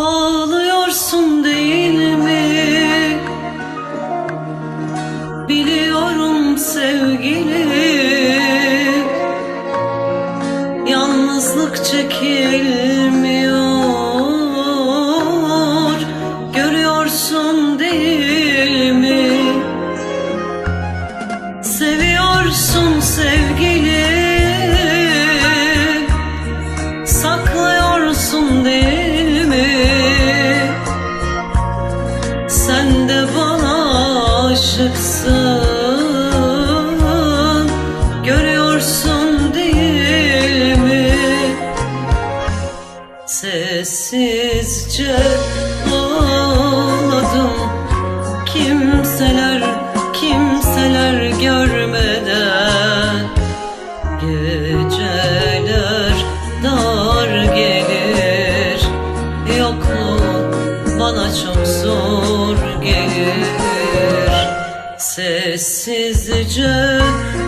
all aşıksın Görüyorsun değil mi? Sessizce ağladım. Kimseler kimseler görmeden. Geceler dar gelir. Yokluğun bana çok zor gelir Sessizce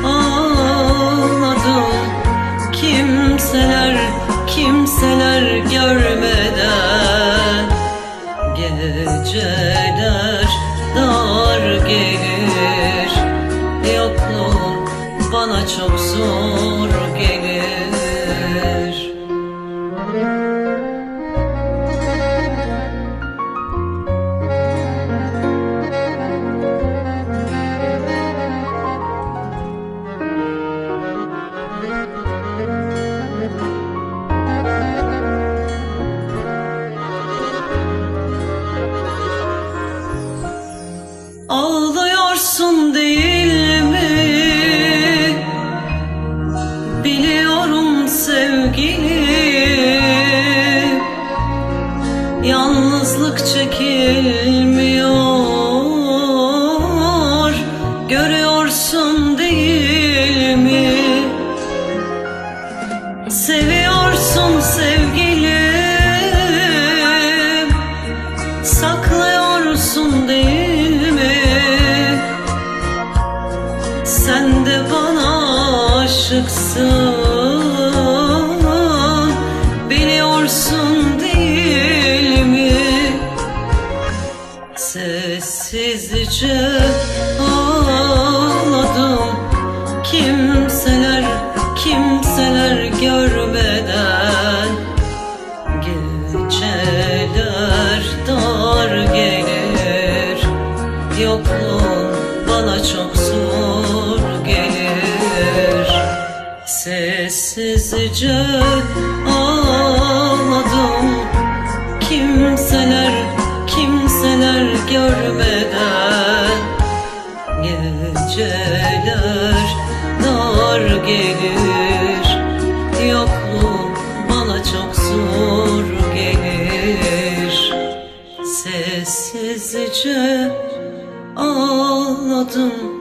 ağladım Kimseler kimseler görmeden. Geceler dar gelir. Yokluğun bana çok zor sevgilim Yalnızlık çekilmiyor Görüyorsun değil mi? Seviyorsun sevgilim Saklıyorsun değil mi? Sen de bana aşıksın Biliyorsun değil mi? Sessizce ağladım. Kimseler kimseler görmeden. Geceler dar gelir. Yokluğun bana çok zor gelir. Sessizce ağladım Kimseler kimseler görmeden Geceler dar gelir. Yokluğun bana çok zor gelir. Sessizce ağladım